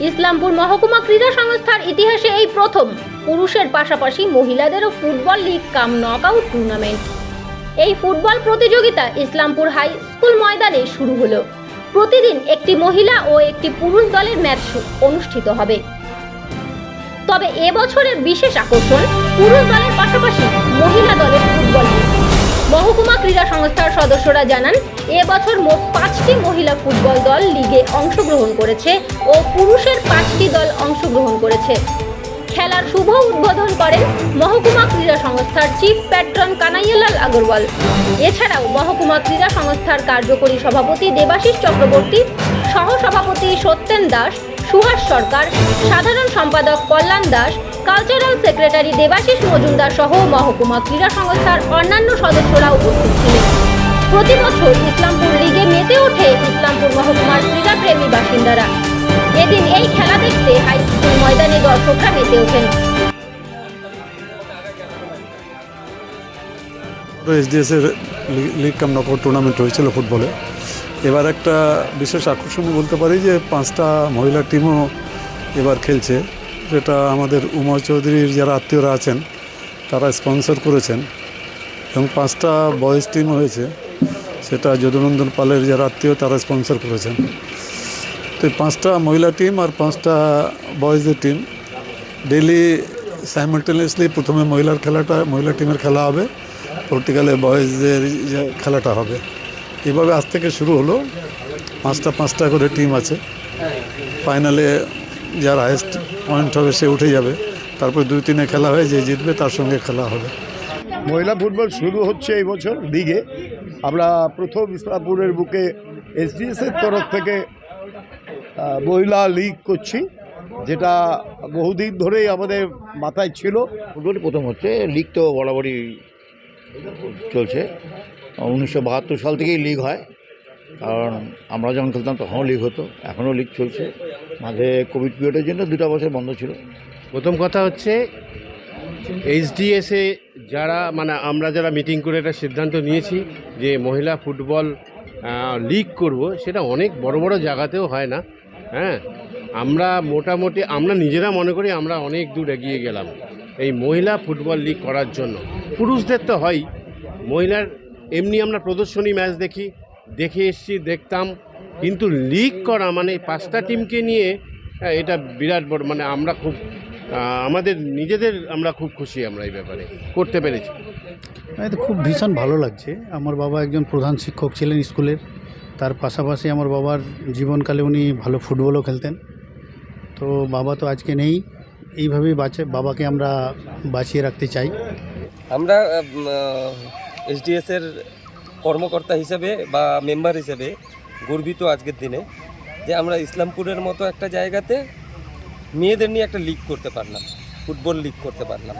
ইসলামপুর মহকুমা ক্রীড়া সংস্থার ইতিহাসে এই প্রথম। পুরুষের পাশাপাশি মহিলাদেরও football league cum knockout tournament এই ফুটবল প্রতিযোগিতা ইসলামপুর হাই স্কুল ময়দানে শুরু হলো। প্রতিদিন একটি মহিলা ও একটি পুরুষ দলের ম্যাচ অনুষ্ঠিত হবে। তবে এবছরের বিশেষ আকর্ষণ পুরুষ দলের পাশাপাশি মহিলা দলের ফুটবল লিগ। মহকুমা ক্রীড়া সংস্থার সদস্যরা জানান, এবছর মোট পাঁচটি মহিলা ফুটবল দল লিগে অংশগ্রহণ করেছে ও পুরুষের পাঁচটি দল অংশগ্রহণ করেছে। খেলার শুভ উদ্বোধন করেন মহকুমা ক্রীড়া সংস্থার চিফ প্যাট্রন কানাইয়ালাল আগরওয়াল। এছাড়াও মহকুমা ক্রীড়া সংস্থার কার্যকরী সভাপতি দেবাশিস চক্রবর্তী, সহসভাপতি সত্যেন দাস সুহাস সরকার, সাধারণ সম্পাদক কল্যাণ দাস কালচারাল সেক্রেটারি দেবাশিস মজুমদার সহ মহকুমা ক্রীড়া সংস্থার অন্যান্য সদস্যরা উপস্থিত ছিলেন। প্রতি বছর ইসলামপুর লিগে মেতে ওঠে ইসলামপুর মহকুমার ক্রীড়াপ্রেমী বাসিন্দারা। এদিন এই খেলা দেখতে হাই স্কুল ময়দানে দর্শকরা মেতে ওঠেন। এসডিএস এর লিগ কাম নকআউট টুর্নামেন্ট হয়েছিল ফুটবলে এবার একটা বিশেষ আকর্ষণ বলতে পারি যে পাঁচটা মহিলা টিমও এবার খেলছে। যেটা আমাদের উমা চৌধুরীর যারা আত্মীয়রা আছেন, তারা স্পন্সর করেছেন। এবং পাঁচটা বয়েজ টিম হয়েছে, সেটা যদুনন্দন পালের যারা আত্মীয়, তারা স্পন্সর করেছেন। তো পাঁচটা মহিলা টিম আর পাঁচটা বয়েজদের টিম ডেলি সাইমালটেনিয়াসলি প্রথমে মহিলার খেলাটা, মহিলা টিমের খেলা হবে। পর্টিকালে বয়েজদের খেলাটা হবে। এভাবে আজ থেকে শুরু হলো। পাঁচটা পাঁচটা করে টিম আছে। ফাইনালে যার হায়েস্ট পয়েন্ট হবে সে উঠে যাবে। তারপর দুই তিনে খেলা হয়ে যে জিতবে তার সঙ্গে খেলা হবে। মহিলা ফুটবল শুরু হচ্ছে এই বছর লিগে আমরা প্রথম ইসলামপুরের বুকে এসডিএসের তরফ থেকে মহিলা লিগ করছি যেটা বহুদিন ধরেই আমাদের মাথায় ছিল। ফুটবলই প্রথম হচ্ছে লিগ তো বরাবরই চলছে। উনিশশো বাহাত্তর সাল থেকেই লিগ হয়। কারণ আমরা যখন খেলতাম তখনও লিগ হতো, এখনও লিগ চলছে। মাঝে কোভিড পিরিয়ডের জন্য দুটা বছর বন্ধ ছিল। প্রথম কথা হচ্ছে এইচডিএসে যারা মানে আমরা যারা মিটিং করে একটা সিদ্ধান্ত নিয়েছি যে মহিলা ফুটবল লিগ করব, সেটা অনেক বড় বড় জায়গাতেও হয় না। হ্যাঁ আমরা মোটামুটি, আমরা নিজেরা মনে করি আমরা অনেক দূর এগিয়ে গেলাম এই মহিলা ফুটবল লিগ করার জন্য। পুরুষদের তো হয়, মহিলার এমনি আমরা প্রদর্শনী ম্যাচ দেখি দেখে এসছি দেখতাম। কিন্তু লিগ করা মানে পাঁচটা টিমকে নিয়ে হ্যাঁ, এটা বিরাট বড় মানে আমরা খুব আমাদের নিজেদের আমরা খুব খুশি আমরা এই ব্যাপারে করতে পেরেছি। তো খুব ভীষণ ভালো লাগছে। আমার বাবা একজন প্রধান শিক্ষক ছিলেন স্কুলের। তার পাশাপাশি আমার বাবার জীবনকালে উনি ভালো ফুটবলও খেলতেন। তো বাবা তো আজকে নেই। এইভাবেই বাঁচে বাবাকে আমরা বাঁচিয়ে রাখতে চাই। আমরা এসডিএসের কর্মকর্তা হিসেবে বা মেম্বার হিসেবে গর্বিত আজকের দিনে যে আমরা ইসলামপুরের মতো একটা জায়গাতে মেয়েদের নিয়ে একটা লিগ করতে পারলাম ফুটবল লিগ করতে পারলাম।